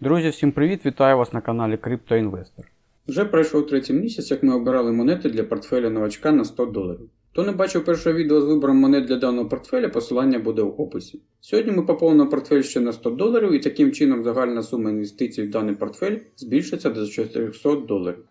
Друзі, всім привіт! Вітаю вас на каналі CryptoInvestor. Вже пройшов третій місяць, як ми обирали монети для портфеля новачка на 100 доларів. Хто не бачив першого відео з вибором монет для даного портфеля, посилання буде в описі. Сьогодні ми поповнимо портфель ще на 100 доларів і таким чином загальна сума інвестицій в даний портфель збільшиться до 400 доларів.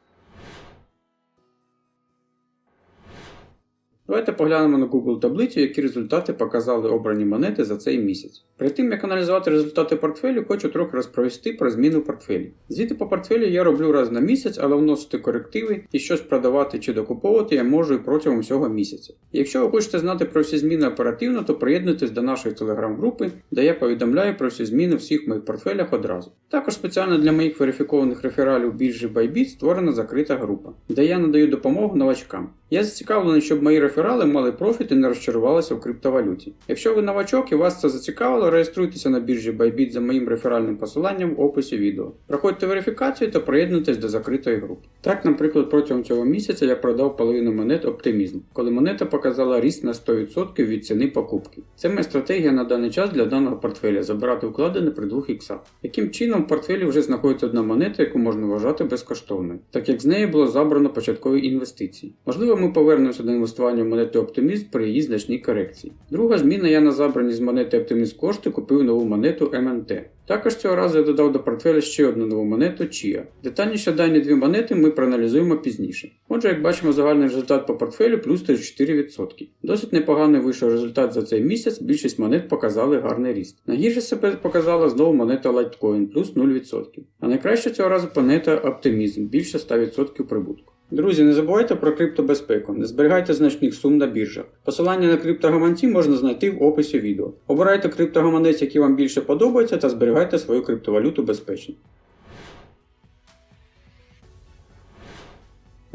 Давайте поглянемо на Google таблицю, які результати показали обрані монети за цей місяць. Перед тим як аналізувати результати портфелю, хочу трохи розповісти про зміни в портфелі. Звіти по портфелю я роблю раз на місяць, але вносити корективи і щось продавати чи докуповувати я можу і протягом всього місяця. Якщо ви хочете знати про всі зміни оперативно, то приєднуйтесь до нашої телеграм-групи, де я повідомляю про всі зміни в всіх моїх портфелях одразу. Також спеціально для моїх верифікованих рефералів біржі Bybit створена закрита група, де я надаю допомогу новачкам. Я зацікавлений, щоб мої реферали мали профіт і не розчарувалися в криптовалюті. Якщо ви новачок і вас це зацікавило, реєструйтеся на біржі Bybit за моїм реферальним посиланням в описі відео. Проходьте верифікацію та приєднуйтесь до закритої групи. Так, наприклад, протягом цього місяця я продав половину монет Оптимізм, коли монета показала ріст на 100% від ціни покупки. Це моя стратегія на даний час для даного портфеля забирати вкладене при 2 іксах. Таким чином, в портфелі вже знаходиться одна монета, яку можна вважати безкоштовною, так як з неї було забрано початкові інвестиції. Можливо, ми повернемося до інвестування монети Оптимізм при її значній корекції. Друга зміна я на забрані з монети Оптимізм кошти купив нову монету МНТ. Також цього разу я додав до портфеля ще одну нову монету Chia. Детальніше дані дві монети ми проаналізуємо пізніше. Отже, як бачимо, загальний результат по портфелю плюс 34%. Досить непоганий вийшов результат за цей місяць, більшість монет показали гарний ріст. Найгірше себе показала знову монета Litecoin плюс 0%. А найкраще цього разу монета Optimism більше 100% прибутку. Друзі, не забувайте про криптобезпеку, не зберігайте значних сум на біржах. Посилання на криптогаманці можна знайти в описі відео. Обирайте криптогаманець, який вам більше подобається, та зберігайте свою криптовалюту безпечно.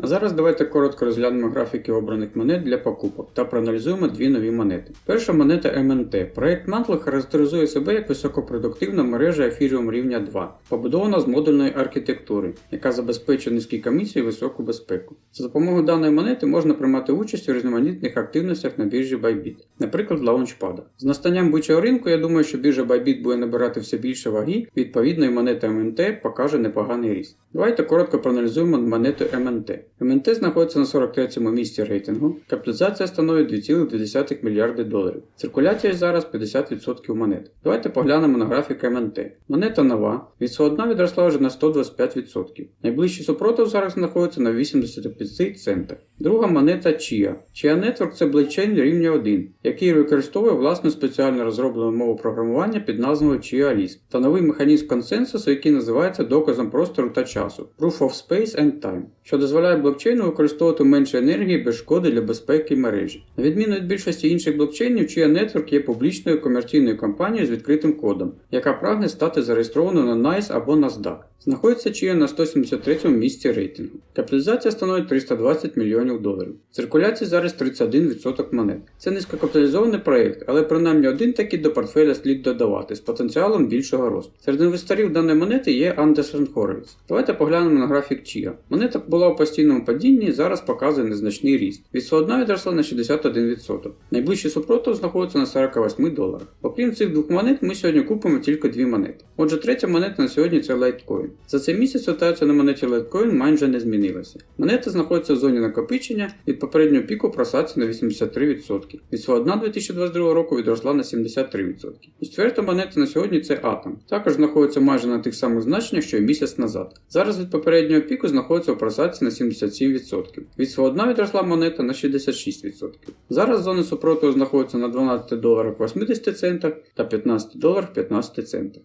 А зараз давайте коротко розглянемо графіки обраних монет для покупок та проаналізуємо дві нові монети. Перша монета МНТ. Проект Mantle характеризує себе як високопродуктивна мережа Ethereum рівня 2, побудована з модульної архітектури, яка забезпечує низькі комісії і високу безпеку. За допомогою даної монети можна приймати участь у різноманітних активностях на біржі Bybit, наприклад, лаунчпада. З настанням бичого ринку, я думаю, що біржа Bybit буде набирати все більше ваги, відповідно і монета МНТ покаже непоганий ріст. Давайте коротко проаналізуємо монету МНТ. МНТ знаходиться на 43-му місці рейтингу, капіталізація становить 2,2 мільярди доларів. Циркуляція зараз 50% монет. Давайте поглянемо на графік МНТ. Монета нова, від свого дна відросла вже на 125%. Найближчий супротив зараз знаходиться на 85 центах. Друга монета Chia. Chia Network це блокчейн рівня 1, який використовує власну спеціально розроблену мову програмування під назвою Chia Lisp та новий механізм консенсусу, який називається доказом простору та часу Proof of Space and Time, що дозволяє блокчейну використовувати менше енергії без шкоди для безпеки мережі. На відміну від більшості інших блокчейнів, Chia Network є публічною комерційною компанією з відкритим кодом, яка прагне стати зареєстрованою на NICE або NASDAQ. Знаходиться Chia на 173 місці рейтингу. Капіталізація становить 320 мільйонів доларів. Циркуляції зараз 31% монет. Це низькокапіталізований проєкт, але принаймні один такий до портфеля слід додавати з потенціалом більшого росту. Серед інвесторів даної монети є Андерсон Хоровіц. Давайте поглянемо на графік Chia. Монета була у постійному падінні і зараз показує незначний ріст. Від свого дна відросла на 61%. Найближчий супротив знаходиться на 48 доларах. Окрім цих двох монет, ми сьогодні купимо тільки дві монети. Отже, третя монета на сьогодні це Litecoin. За цей місяць ситуація на монеті Litecoin майже не змінилася. Монета знаходиться в зоні накопичення від попереднього піку просадці на 83%. Від свого дна 2022 року відросла на 73%. І четверта монета на сьогодні це Atom. Також знаходиться майже на тих самих значеннях, що й місяць назад. Зараз від попереднього піку знаходиться у просадці на 77%. Від свого дна відросла монета на 66%. Зараз зони супротиву знаходяться на 12 доларах 80 центах та 15 доларах 15 центах.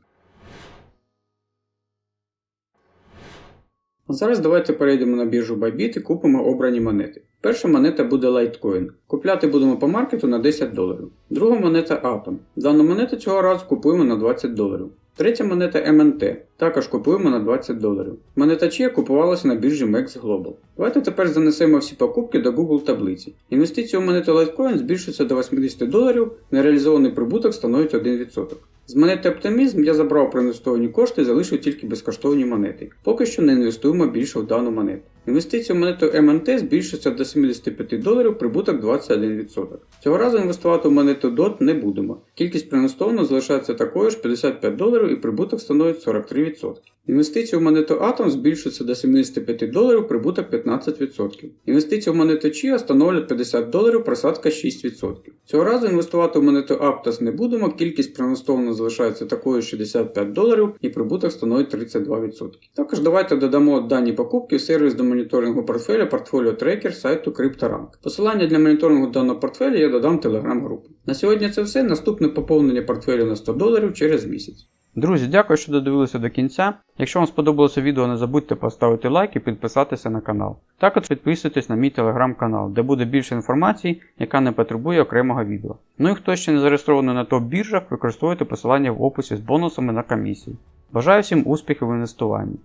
Зараз давайте перейдемо на біржу Bybit і купимо обрані монети. Перша монета буде Litecoin. Купляти будемо по маркету на 10 доларів. Друга монета Atom. Дану монету цього разу купуємо на 20 доларів. Третя монета MNT. Також купуємо на 20 доларів. Монета Chia купувалася на біржі MEX Global. Давайте тепер занесемо всі покупки до Google таблиці. Інвестиції у монету Litecoin збільшуються до 80 доларів, нереалізований прибуток становить 1%. З монети Оптимізм я забрав проінвестовані кошти і залишив тільки безкоштовні монети. Поки що не інвестуємо більше в дану монету. Інвестиції в монету МНТ збільшуються до 75 доларів, прибуток 21%. Цього разу інвестувати в монету DOT не будемо. Кількість проінвестовано залишається такою ж 55 доларів і прибуток становить 43%. Інвестиції в монету Atom збільшуються до 75 доларів, прибуток 15%. Інвестиції в монету Chia становлять 50 доларів, просадка 6%. Цього разу інвестувати в монету Aptos не будемо, кількість проінвестовано залишається такою 65 доларів і прибуток становить 32%. Також давайте додамо дані покупки в сервіс до моніторингу портфеля Portfolio Tracker сайту CryptoRank. Посилання для моніторингу даного портфеля я додам телеграм-групу. На сьогодні це все. Наступне поповнення портфелю на 100 доларів через місяць. Друзі, дякую, що додивилися до кінця. Якщо вам сподобалося відео, не забудьте поставити лайк і підписатися на канал. Також підписуйтесь на мій телеграм-канал, де буде більше інформації, яка не потребує окремого відео. Ну і хто ще не зареєстрований на топ-біржах, використовуйте посилання в описі з бонусами на комісії. Бажаю всім успіхів в інвестуванні.